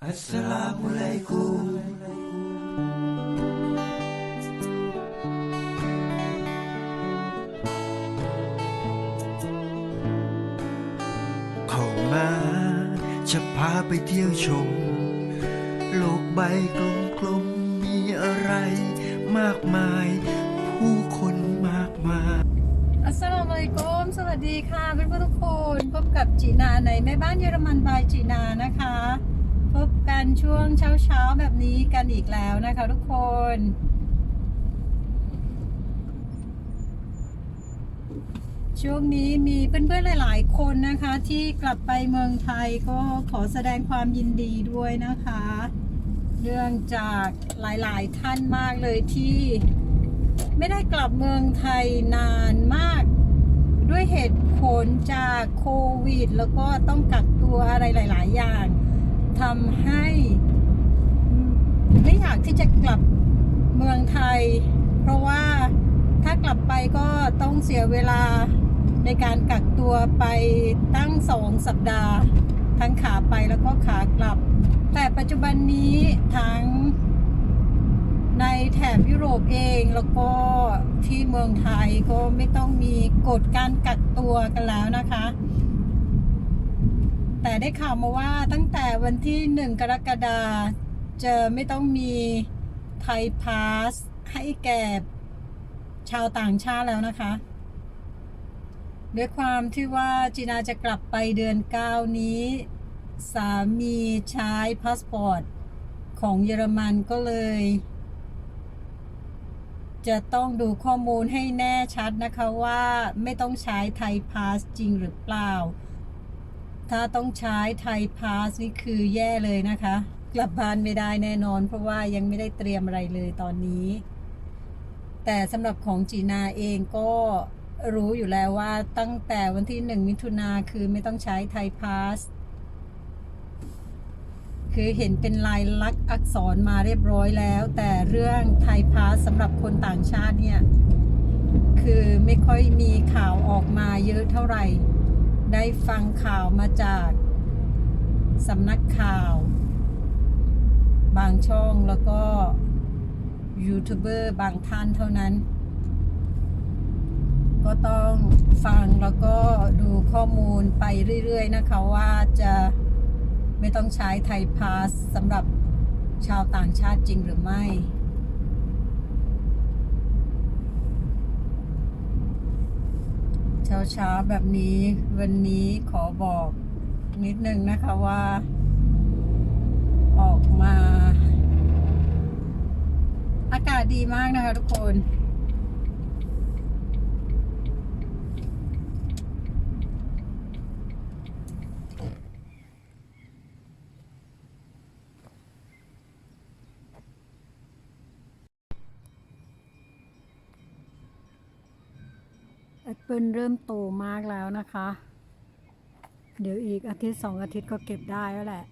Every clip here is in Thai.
Assalamualaikum. Kau เข้ามาจะพาไปเที่ยวชม โลกใบกลมๆมีอะไรมากมาย ผู้คนมากมาย อัสสลามุอะลัยกุมสวัสดีค่ะเพื่อนๆทุกคนพบกับจีนาในแม่บ้านเยอรมันบายจีนานะคะ พบกันช่วงเช้าๆแบบนี้กันอีกแล้วนะคะทุกคน ช่วงนี้มีเพื่อนๆหลาย ๆ คนนะคะ ที่กลับไปเมืองไทยก็ขอแสดงความยินดีด้วยนะคะเนื่องจากหลายๆท่านมากเลยที่ไม่ได้กลับเมืองไทยนานมากด้วยเหตุผลจากโควิด แล้วก็ต้องกักตัวอะไรหลาย ๆ อย่าง ทำให้ ไม่อยากที่จะกลับเมืองไทย เพราะว่าถ้ากลับไปก็ต้องเสียเวลาในการกักตัวไปตั้งสองสัปดาห์ ทั้งขาไปแล้วก็ขากลับ แต่ปัจจุบันนี้ทั้งในแถบยุโรปเองแล้วก็ที่เมืองไทยก็ไม่ต้องมีกฎการกักตัวกันแล้วนะคะ แต่ได้ข่าวมาว่าตั้งแต่วันที่หนึ่งกรกฎาจะไม่ต้องมีไทยพาสให้แก่ชาวต่างชาติแล้วนะคะ ด้วยความที่ว่าจีนาจะกลับไปเดือน 9 นี้ สามีใช้พาสปอร์ตของเยอรมันก็เลย จะต้องดูข้อมูลให้แน่ชัดนะคะว่าไม่ต้องใช้ไทยพาสจริงหรือเปล่า ถ้าต้องใช้ไทยพาสนี่คือแย่เลยนะคะ กลับบ้านไม่ได้แน่นอน เพราะว่ายังไม่ได้เตรียมอะไรเลยตอนนี้ แต่สำหรับของจีนาเองก็รู้อยู่แล้วว่าตั้งแต่วันที่หนึ่งมิถุนาคือไม่ต้องใช้ไทยพาสคือเห็นเป็นลายลักษณ์อักษรมาเรียบร้อยแล้ว แต่เรื่องไทยพาสสำหรับคนต่างชาติเนี่ย คือไม่ค่อยมีข่าวออกมาเยอะเท่าไหร่ ได้ฟังข่าวมาจากสำนักข่าว บางช่องแล้วก็ยูทูบเบอร์บางท่านเท่านั้น ก็ต้องฟังแล้วก็ดูข้อมูลไปเรื่อยๆนะคะว่าจะไม่ต้องใช้ไทยพาสสำหรับชาวต่างชาติจริงหรือไม่ เช้าช้าๆแบบนี้วันนี้ขอบอกนิดนึงนะคะว่า ออกมา อากาศดีมากนะคะทุกคน ปเปิลเริ่มโตมากแล้วนะคะ เดี๋ยวอีกอาทิตย์สองอาทิตย์ก็เก็บได้แล้วแหละ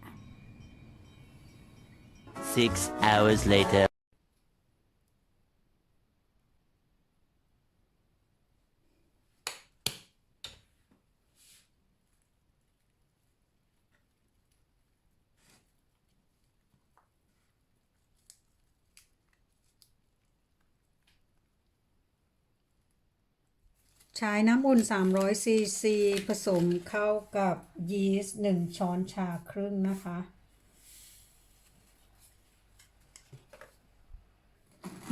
Six hours later. ใช้น้ำอุ่น 300ซีซีผสมเข้ากับยีสต์1ช้อนชาครึ่งนะคะ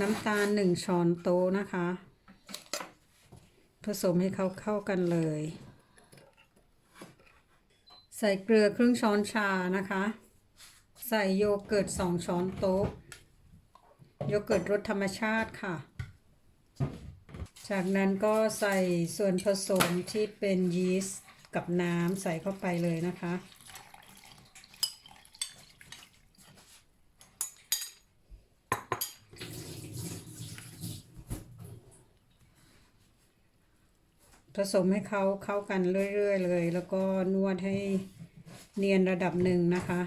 น้ำตาล 1 ช้อนโต๊ะนะคะ ผสมให้เขาเข้ากันเลย ใส่เกลือครึ่งช้อนชานะคะ ใส่โยเกิร์ต 2 ช้อนโต๊ะ โยเกิร์ตรสธรรมชาติค่ะ จากนั้นก็ใส่ส่วนผสมที่เป็นยีสต์กับน้ำใส่เข้าไปเลยนะคะ ผสมให้เขาเข้ากันเรื่อย ๆ เลย แล้วก็นวดให้เนียนระดับหนึ่งนะคะ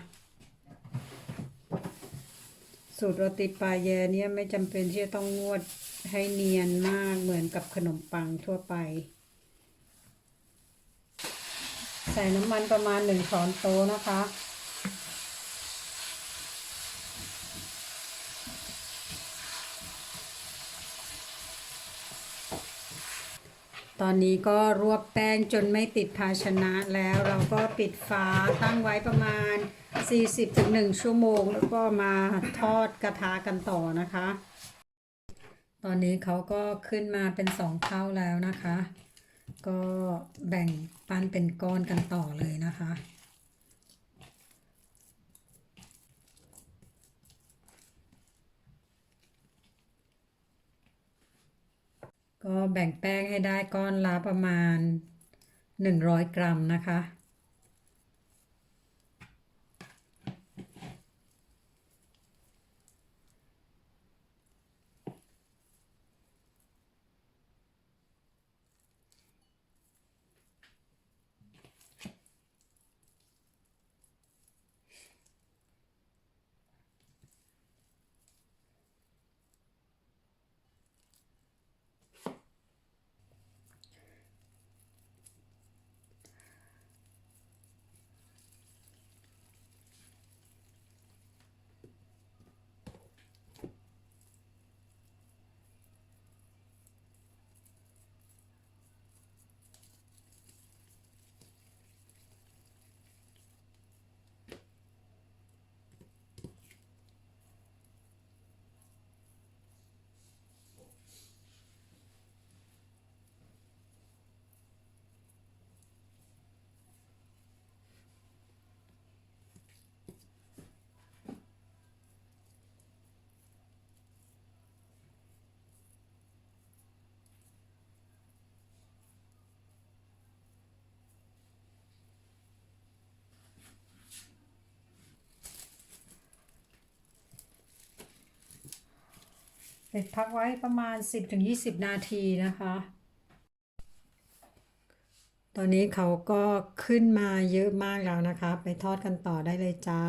สูตรโรตีปลาแยเนี่ยไม่จำเป็นที่จะต้องนวด ให้เนียนมากเหมือนกับขนมปังทั่วไป ใส่น้ำมันประมาณหนึ่งช้อนโต๊ะนะคะ ตอนนี้ก็รวบแป้งจนไม่ติดภาชนะแล้วเราก็ปิดฝาตั้งไว้ประมาณ 40-1 ชั่วโมง แล้วก็มาทอดกระทะกันต่อนะคะ ตอนนี้เขาก็ขึ้นมาเป็นสองเท่าแล้วนะคะ ก็แบ่งปั้นเป็นก้อนกันต่อเลยนะคะ ก็แบ่งแป้งให้ได้ก้อนละประมาณ 100 กรัมนะคะ ปิดพักไว้ประมาณ 10-20 นาทีนะคะ ตอนนี้เขาก็ขึ้นมาเยอะมากแล้วนะคะ ไปทอดกันต่อได้เลยจ้า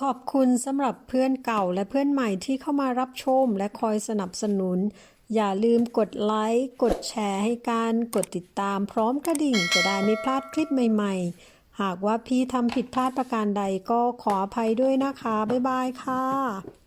ขอบคุณสำหรับเพื่อนเก่าและเพื่อนใหม่ที่เข้ามารับชมและคอยสนับสนุน อย่าลืมกดไลค์กดแชร์ให้กันกดติดตามพร้อมกระดิ่งจะได้ไม่พลาดคลิปใหม่ ๆ หากว่าพี่ทำผิดพลาดประการใดก็ขออภัยด้วยนะคะ บ๊ายบายค่ะ